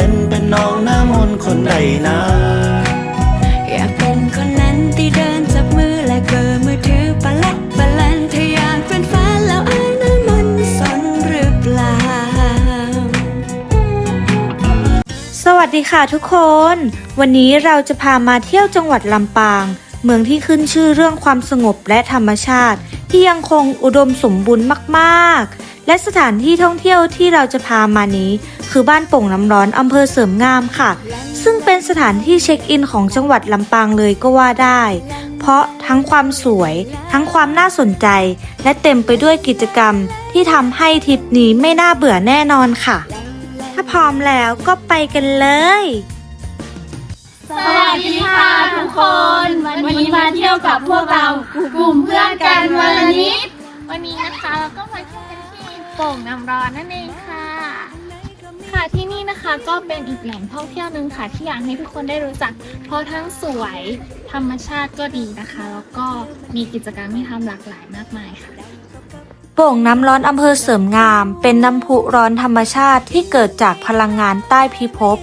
เป็นเป็นน้องน้ามนคนใดนะอยากเป็นคนนั้นที่เดินจับมือและเบอร์มือถือปะละปะลันถ้ยากเป็นแฟนแล้วอ้หน้ามันสนหรือเปล่า สวัสดีค่ะทุกคน วันนี้เราจะพามาเที่ยวจังหวัดลำปาง เมืองที่ขึ้นชื่อเรื่องความสงบและธรรมชาติ ที่ยังคงอุดมสมบูรณ์มาก ๆ และสถานที่ท่องเที่ยวที่เราจะพามานี้ คือบ้านโป่งน้ำร้อนอำเภอเสริมงามค่ะ ซึ่งเป็นสถานที่เช็คอินของจังหวัดลำปางเลยก็ว่าได้ เพราะทั้งความสวย ทั้งความน่าสนใจ และเต็มไปด้วยกิจกรรม ที่ทำให้ทริปนี้ไม่น่าเบื่อแน่นอนค่ะ ถ้าพร้อมแล้วก็ไปกันเลย สวัสดีค่ะทุกคน วันนี้มาเที่ยวกับพวกเรากลุ่มเพื่อนกันวันนิดวันนี้นะคะเราก็มาเที่ยวกันที่โป่งน้ำร้อนนั่นเองค่ะ ค่ะที่นี่นะคะก็เป็นอีกแหล่งท่องเที่ยวหนึ่งค่ะ ที่อยากให้ทุกคนได้รู้จัก เพราะทั้งสวยธรรมชาติก็ดีนะคะ แล้วก็มีกิจกรรมให้ทำหลากหลายมากมายค่ะโป่งน้ำร้อนอำเภอเสริมงาม เป็นน้ำพุร้อนธรรมชาติที่เกิดจากพลังงานใต้พิภพ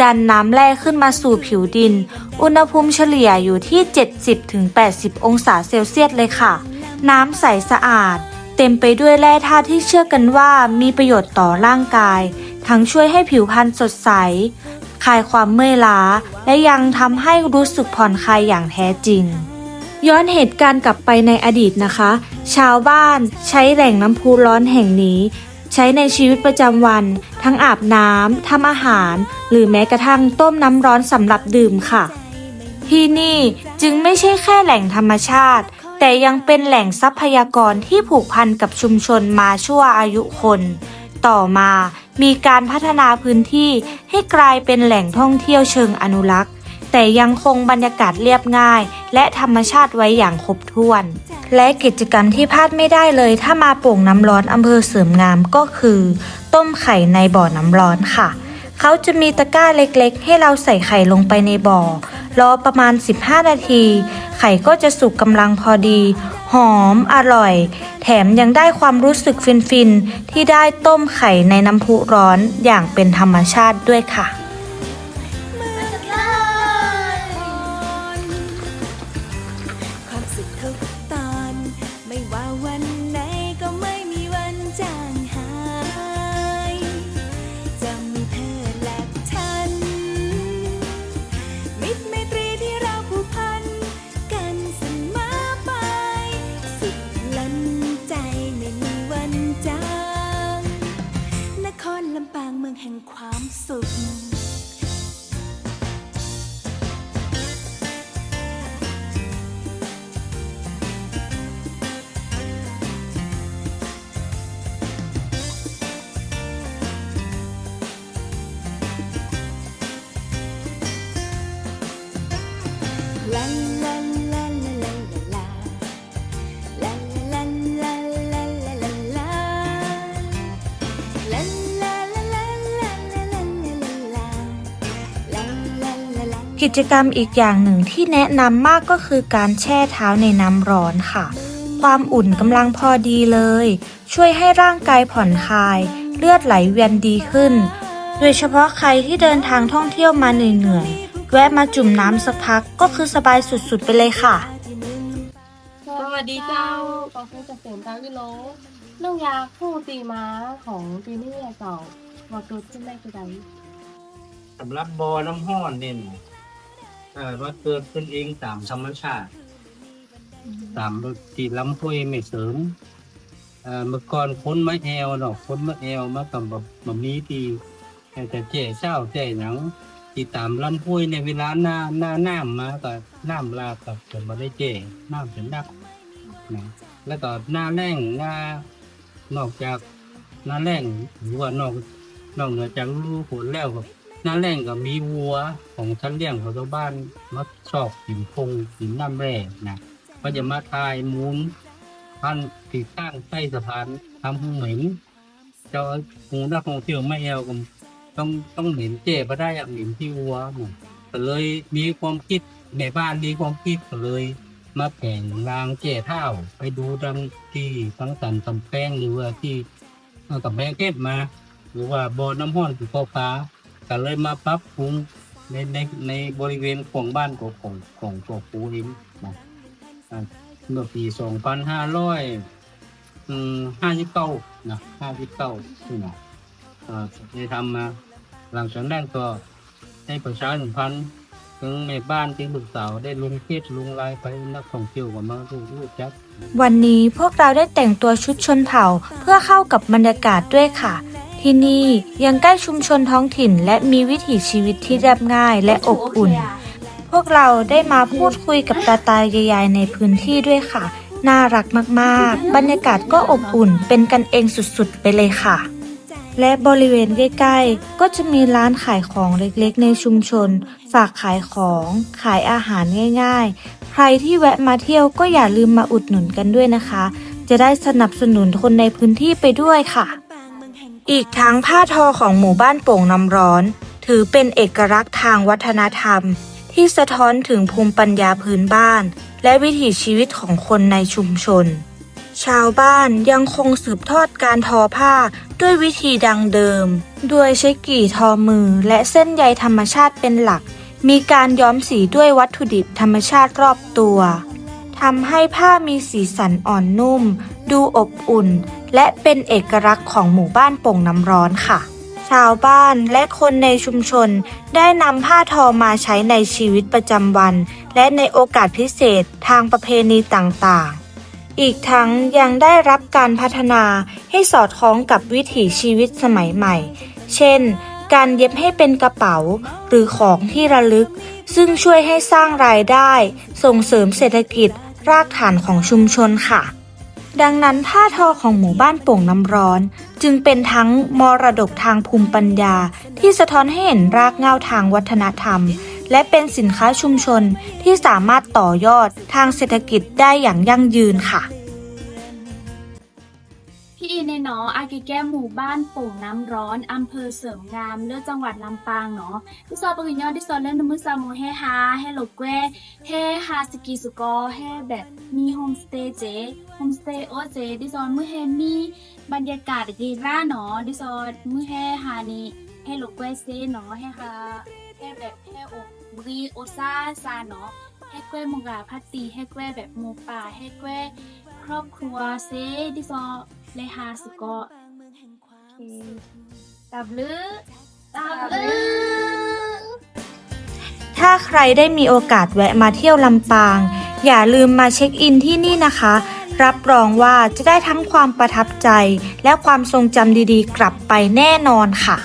ดันน้ำแร่ขึ้นมาสู่ผิวดิน อุณหภูมิเฉลี่ยอยู่ที่ 70-80 องศาเซลเซียสเลยค่ะ น้ำใสสะอาด เต็มไปด้วยแร่ธาตุที่เชื่อกันว่ามีประโยชน์ต่อร่างกาย ทั้งช่วยให้ผิวพรรณสดใส คลายความเมื่อยล้า และยังทำให้รู้สึกผ่อนคลายอย่างแท้จริงย้อนเหตุการณ์กลับไปในอดีตนะคะ ชาวบ้านใช้แหล่งน้ำพุร้อนแห่งนี้ ใช้ในชีวิตประจำวัน ทั้งอาบน้ำทำอาหาร หรือแม้กระทั่งต้มน้ำร้อนสำหรับดื่มค่ะ ที่นี่จึงไม่ใช่แค่แหล่งธรรมชาติ แต่ยังเป็นแหล่งทรัพยากรที่ผูกพันกับชุมชนมาชั่วอายุคน ต่อมามีการพัฒนาพื้นที่ให้กลายเป็นแหล่งท่องเที่ยวเชิงอนุรักษ์ แต่ยังคงบรรยากาศเรียบง่าย และธรรมชาติไว้อย่างครบถ้วน และกิจกรรมที่พลาดไม่ได้เลย ถ้ามาโป่งน้ำร้อนอำเภอเสริมงามก็คือ ต้มไข่ในบ่อน้ำร้อนค่ะ เขาจะมีตะกร้าเล็กๆ ให้เราใส่ไข่ลงไปในบ่อ รอประมาณ 15 นาที ไข่ก็จะสุกกำลังพอดี หอมอร่อย แถมยังได้ความรู้สึกฟินๆ ที่ได้ต้มไข่ในน้ำพุร้อนอย่างเป็นธรรมชาติด้วยค่ะ วันไหนก็ไม่มีวันจางหายจะมีเธอและฉัน มิตรไมตรีที่เราผูกพัน กันเสมอไป สุดล้นใจไม่มีวันจาง นครลำปางเมืองแห่งความสุข กิจกรรมอีกอย่างหนึ่งที่แนะนำมากก็คือการแช่เท้าในน้ำร้อนค่ะ ความอุ่นกำลังพอดีเลย ช่วยให้ร่างกายผ่อนคลาย เลือดไหลเวียนดีขึ้น โดยเฉพาะใครที่เดินทางท่องเที่ยวมาเหนื่อยๆ แวะมาจุ่มน้ำสักพักก็คือสบายสุดๆไปเลยค่ะ สวัสดีเจ้าขอบคุณเกษมเจ้าวิโลเรื่องยาคู่ตีม้าของปีนี้เก่ามาเกิดขึ้นได้คือใดสำหรับบ่อน้ำห้อนเนี่ยนะเอ่อว่าเกิดขึ้นเองตามธรรมชาติ ตามที่ลำห้วยไม่เสริมเอ่อเมื่อก่อนคนมะแอวเนาะคนมะแอวมากับแบบแบบนี้ที่แต่เจ๊เช้าเจ๊หยัง ที่ตามลำห้ยในเวลาหน้าหน้าน้ำมาก็น้ำลากับจะมาได้เจ๊น้ำเป็นนักนะแล้วก็หน้าแรงหน้านอกจากหน้าแรงหรือว่านอกนอกเหนือจากฤดูฝนแล้วก็หน้าแรงก็มีวัวของชั้นเลี้ยงของชาวบ้านมาชอบกินพงกินน้ำแร่นะก็จะมาทายมูลพันติดตั้งใต้สะพานทำให้เหม็นเจ้าหูนักท่องเที่ยวไม่เอาก็ ต้องต้องเหม็นเจ็บได้อะเหม็นที่วัวหมดก็เลยมีความคิดในบ้านมีความคิดก็เลย มาแข่งรางเจ้เท่าไปดูดังที่ทั้งสันตำแป้งหรือว่าที่เอ่อกับแบงเก็บมา หรือว่าบ่อน้ำห้อนคือพ่อฟ้าก็เลยมาปรับปรุงในในในบริเวณของบ้านของของของตัวปูเองนะอ่าเมื่อปีสองพันห้าร้อยห้าสิบเก้านะห้าสิบเก้าที่นะ ได้ทำมาหลังจากนั้นก็ให้ประชาสัมพันธ์ถึงในบ้านที่ลูกสาวได้ลงเพจลงไลน์ไปนักท่องเที่ยวก็มาดูรู้จักวันนี้พวกเราได้แต่งตัวชุดชนเผ่าเพื่อเข้ากับบรรยากาศด้วยค่ะ ที่นี่ยังใกล้ชุมชนท้องถิ่น และมีวิถีชีวิตที่เรียบง่ายและอบอุ่น พวกเราได้มาพูดคุยกับตาตายายในพื้นที่ด้วยค่ะ น่ารักมากๆ บรรยากาศก็อบอุ่นเป็นกันเองสุดๆ ไปเลยค่ะ และบริเวณใกล้ๆ ก็จะมีร้านขายของเล็กๆ ในชุมชน ฝากขายของ ขายอาหารง่ายๆ ใครที่แวะมาเที่ยวก็อย่าลืมมาอุดหนุนกันด้วยนะคะ จะได้สนับสนุนคนในพื้นที่ไปด้วยค่ะ อีกทั้งผ้าทอของหมู่บ้านโป่งน้ำร้อน ถือเป็นเอกลักษณ์ทางวัฒนธรรม ที่สะท้อนถึงภูมิปัญญาพื้นบ้าน และวิถีชีวิตของคนในชุมชน ชาวบ้านยังคงสืบทอดการทอผ้าด้วยวิธีดังเดิม โดยใช้กี่ทอมือและเส้นใยธรรมชาติเป็นหลัก มีการย้อมสีด้วยวัตถุดิบธรรมชาติรอบตัวทำให้ผ้ามีสีสันอ่อนนุ่ม ดูอบอุ่น และเป็นเอกลักษณ์ของหมู่บ้านโป่งน้ำร้อนค่ะ ชาวบ้านและคนในชุมชนได้นำผ้าทอมาใช้ในชีวิตประจำวัน และในโอกาสพิเศษทางประเพณีต่างๆ อีกทั้งยังได้รับการพัฒนาให้สอดคล้องกับวิถีชีวิตสมัยใหม่ เช่น การเย็บให้เป็นกระเป๋าหรือของที่ระลึก ซึ่งช่วยให้สร้างรายได้ ส่งเสริมเศรษฐกิจรากฐานของชุมชนค่ะ ดังนั้นผ้าทอของหมู่บ้านโป่งน้ำร้อน จึงเป็นทั้งมรดกทางภูมิปัญญาที่สะท้อนให้เห็นรากเหง้าทางวัฒนธรรม และเป็นสินค้าชุมชนที่สามารถต่อยอดทางเศรษฐกิจได้อย่างยั่งยืนค่ะพี่อีในเนาะอากิแก้หมู่บ้านโป่งน้ำร้อนอำเภอเสริมงามเลือจังหวัดลำปางเนาะที่ซอยปกิญยอที่ซอยเล่นนมือซามูเฮฮาเฮโลเกวเฮฮาสกีสุกอเฮแบบมีโฮมสเตย์เจโฮมสเตย์โอเจที่ซอยมือเฮมีบรรยากาศดีร่าเนาะที่ซอยมือเฮฮานี่เฮโลเกวเซเนาะเฮฮาเฮแบบเฮโอ บรีโอซาซาเนาะเฮเกวมุกาพัตตีเฮเกวแบบหมูป่าเฮเกวครอบครัวเซที่ซอยเลยฮาสุโกะตับลือตับลือถ้าใครได้มีโอกาสแวะมาเที่ยวลำปาง อย่าลืมมาเช็คอินที่นี่นะคะ รับรองว่าจะได้ทั้งความประทับใจ และความทรงจำดีๆ กลับไปแน่นอนค่ะ